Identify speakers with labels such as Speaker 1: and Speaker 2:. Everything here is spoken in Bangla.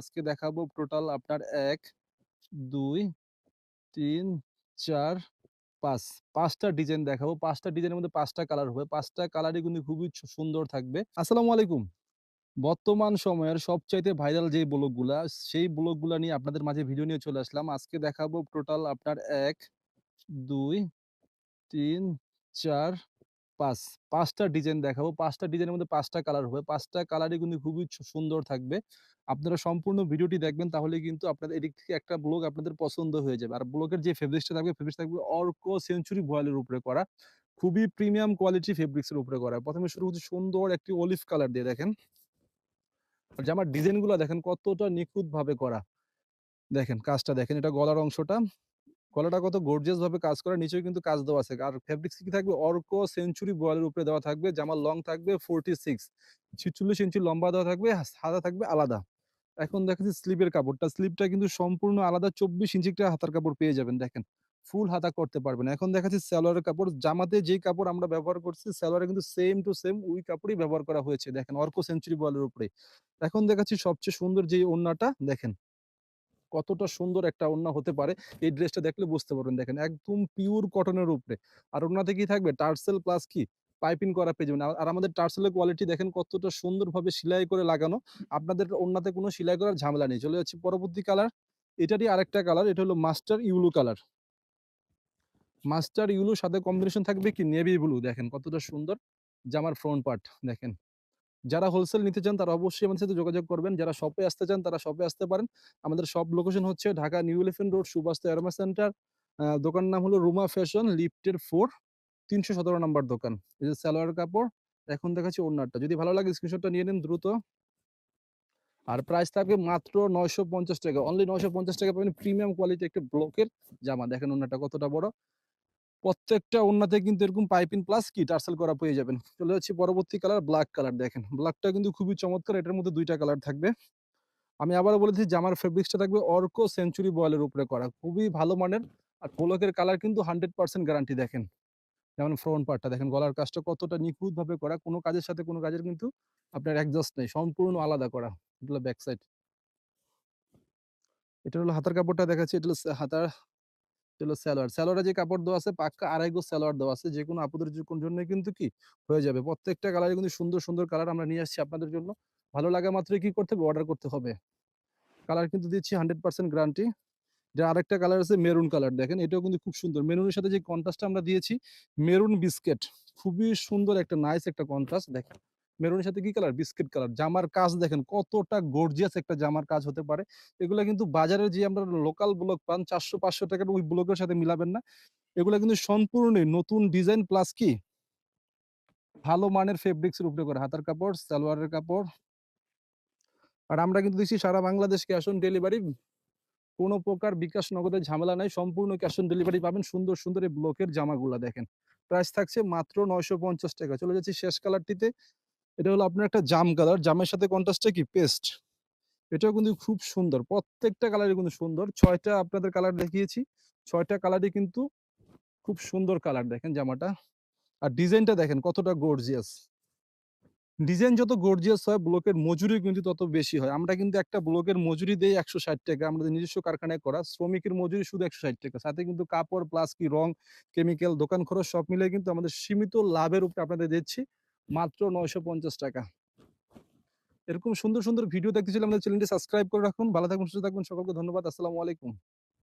Speaker 1: আজকে দেখাবো টোটাল আপনার এক, দুই, তিন, চার, পাঁচ। পাঁচটা ডিজাইন দেখাবো। পাঁচটা ডিজাইনের মধ্যে পাঁচটা কালার হবে। পাঁচটা কালারই কিন্তু খুবই সুন্দর থাকবে। আসসালামু আলাইকুম। বর্তমান সময়ের সবচাইতে ভাইরাল যে ব্লগগুলা সেই ব্লগগুলা নিয়ে আপনাদের মাঝে ভিডিও নিয়ে চলে আসলাম। আজকে দেখাবো টোটাল আপনার এক, দুই, তিন, চার পাঁচ, পাঁচটা ডিজাইন দেখাবো। পাঁচটা ডিজাইনের মধ্যে পাঁচটা কালার হবে। পাঁচটা কালারই কিন্তু খুবই সুন্দর থাকবে। আপনারা সম্পূর্ণ ভিডিওটি দেখবেন তাহলে কিন্তু আপনাদের এদিক থেকে একটা ব্লগ আপনাদের পছন্দ হয়ে যাবে। আর ব্লগের যে ফেব্রিক্সটা থাকবে ফেব্রিক্স থাকবে অর্কো সেঞ্চুরি ভয়েলের উপরে করা। খুবই প্রিমিয়াম কোয়ালিটি ফেব্রিক্সের উপরে করা। প্রথমে শুরু হচ্ছে সুন্দর একটি অলিভ কালার দিয়ে, দেখেন। জামার ডিজাইনগুলো দেখেন কতটা নিখুঁত ভাবে করা। দেখেন, কাজটা দেখেন, এটা গলার অংশটা। গলাটা কত গর্জিয়াস ভাবে কাজ করা, নিচেও কিন্তু কাজ দেওয়া আছে। আর ফেব্রিক্স কি থাকবে? অর্কো সেঞ্চুরি বয়েলের উপরে দেওয়া থাকবে, জামার লং থাকবে ফোরটি সিক্স ছিচল্লিশ ইঞ্চি লম্বা দেওয়া থাকবে, সাদা থাকবে, আলাদা। এখন দেখাচ্ছি স্লিপের কাপড়টা। স্লিপটা কিন্তু সম্পূর্ণ আলাদা, চব্বিশ ইঞ্চি একটা হাতার কাপড় পেয়ে যাবেন, দেখেন। ফুল হাতা করতে পারবেন। এখন দেখাচ্ছি সালোয়ারের কাপড়। জামাতে যে কাপড় আমরা ব্যবহার করছি, সালোয়ারে কিন্তু সেম টু সেম ওই কাপড়ই ব্যবহার করা হয়েছে, দেখেন, অর্কো সেঞ্চুরি বয়েলের উপরে। এখন দেখাচ্ছি সবচেয়ে সুন্দর যে ওড়নাটা, দেখেন। কতটা সুন্দর একটা ওড়না হতে পারে, এই ড্রেসটা দেখলে বুঝতে পারবেন। দেখেন, একদম পিওর কটনের উপরে। আর ওড়নাতে কি থাকবে? টার্সেল প্লাস কি? পাইপিং করা পেয়ে যাবেন। আর- আমাদের টার্সেলের কোয়ালিটি দেখেন কতটা সুন্দরভাবে সেলাই করে লাগানো। আপনাদের ওড়নাতে কোনো সেলাই করার ঝামেলা নেই। চলে যাচ্ছে পরবর্তী কালার এটারই আরেকটা কালার এটা হলো মাস্টার ইউলু কালার মাস্টার ইউলুর সাথে কম্বিনেশন থাকবে কি? নেভি ব্লু দেখেন কতটা সুন্দর জামার ফ্রন্ট পার্ট দেখেন। যারা হোলসেল নিতে চান, তারা অবশ্যই আমাদের সাথে যোগাযোগ করবেন। যারা শপে আসতে চান, তারা শপে আসতে পারেন। আমাদের শপ লোকেশন হচ্ছে Dhaka new elephant road Subasta aroma centre দোকান নাম হলো রুমা ফ্যাশন লিফটের ফোর তিনশো সতেরো নাম্বার দোকান। এই যে সালোয়ার কাপড়, এখন দেখাচ্ছি ওনারটা যদি ভালো লাগে স্ক্রিনশটটা নিয়ে নিন দ্রুত। আর প্রাইস থাকবে মাত্র নয়শো পঞ্চাশ টাকা। অনলি নয়শো পঞ্চাশ টাকা পাবেন। প্রিমিয়াম কোয়ালিটি একটা ব্লকের জামা। দেখেন ওনারটা কতটা বড়। প্রত্যেকটা ওন্নাতে কিন্তু এরকম পাইপিং প্লাস কি টার্সেল করা পেয়ে যাবেন। চলে যাচ্ছি পরবর্তী কালার ব্ল্যাক কালার দেখেন। ব্ল্যাকটা কিন্তু খুবই চমৎকার, এটার মধ্যে দুইটা কালার থাকবে। আমি আবারও বলেছি জামার ফেব্রিক্সটা থাকবে অর্কো সেঞ্চুরি বয়েলের উপরে করা। খুবই ভালো মানের। আর পোলকের কালার কিন্তু হান্ড্রেড পার্সেন্ট গ্যারান্টি দেখেন। যেমন ফ্রন্ট পার্টটা দেখেন, গলার কাজটা কতটা নিখুঁত ভাবে করা। কোনো কাজের সাথে কোনো কাজের কিন্তু আপনার অ্যাডজাস্ট নেই, সম্পূর্ণ আলাদা করা। এগুলো ব্যাক সাইড এটা হলো হাতার কাপড়টা দেখাচ্ছি, এটা হলো হাতার এটা হলো স্যালোয়ার। স্যালোয়ারে যে কাপড় দেওয়া আছে, পাক্কা স্যালোয়ার দেওয়া আছে যে কোনো জন্য কিন্তু কি হয়ে যাবে। প্রত্যেকটা কালারে কিন্তু সুন্দর সুন্দর কালার আমরা নিয়ে আসছি আপনাদের জন্য। ভালো লাগা মাত্রই কি করতে হবে? অর্ডার করতে হবে। কালার কিন্তু দিচ্ছি হান্ড্রেড পার্সেন্ট গ্যারান্টি যে আরেকটা কালার আছে মেরুন কালার দেখেন এটাও কিন্তু খুব সুন্দর। মেরুনের সাথে যে কন্ট্রাস্টটা আমরা দিয়েছি মেরুন বিস্কেট খুবই সুন্দর একটা নাইস একটা কন্ট্রাস্ট দেখেন। মেরুনের সাথে কি কালার? Biscuit colour. জামার কাজ দেখেন কতটা গর্জিয়াস একটা জামার কাজ হতে পারে। এগুলো কিন্তু বাজারে যে আমরা লোকাল ব্লক পান চারশো পাঁচশো টাকার ওই ব্লকের সাথে মিলাবেন না। এগুলো কিন্তু সম্পূর্ণ নতুন ডিজাইন প্লাস কি? ভালো মানের ফেব্রিক্স এর উপরে করে। হাতার কাপড়, সালোয়ারের কাপড়। আর আমরা কিন্তু দেখছি সারা বাংলাদেশ ক্যাশ অন ডেলিভারি কোনো প্রকার বিকাশ নগদের ঝামেলা নাই। সম্পূর্ণ ক্যাশ অন ডেলিভারি পাবেন সুন্দর সুন্দর এই ব্লকের জামাগুলা দেখেন। প্রাইস থাকছে মাত্র নয়শো পঞ্চাশ টাকা। চলে যাচ্ছি শেষ কালারটিতে এটা হলো আপনার একটা জাম কালার। জামের সাথে কন্ট্রাস্টটা কি? পেস্ট এটাও কিন্তু খুব সুন্দর। প্রত্যেকটা কালারই কিন্তু সুন্দর। ছয়টা আপনাদের কালার দেখিয়েছি। ছয়টা কালারই কিন্তু খুব সুন্দর কালার দেখেন জামাটা। আর ডিজাইনটা দেখেন কতটা গর্জিয়াস ডিজাইন যত গর্জিয়াস হয়, ব্লকের মজুরি কিন্তু তত বেশি হয়। আমরা কিন্তু একটা ব্লকের মজুরি দেই একশো ষাট টাকা। আমাদের নিজস্ব কারখানায় করা। শ্রমিকের মজুরি শুধু একশো ষাট টাকা। সাথে কিন্তু কাপড় প্লাস কি রং কেমিক্যাল দোকান খরচ সব মিলে কিন্তু আমাদের সীমিত লাভের উপরে আপনাদের দিচ্ছি। মাত্র নয়শো পঞ্চাশ টাকা। এরকম সুন্দর সুন্দর ভিডিও দেখতে চাইলে আমাদের চ্যানেলটি সাবস্ক্রাইব করে রাখুন। ভালো থাকুন, সুস্থ থাকুন, সকলকে ধন্যবাদ। আসসালামু আলাইকুম।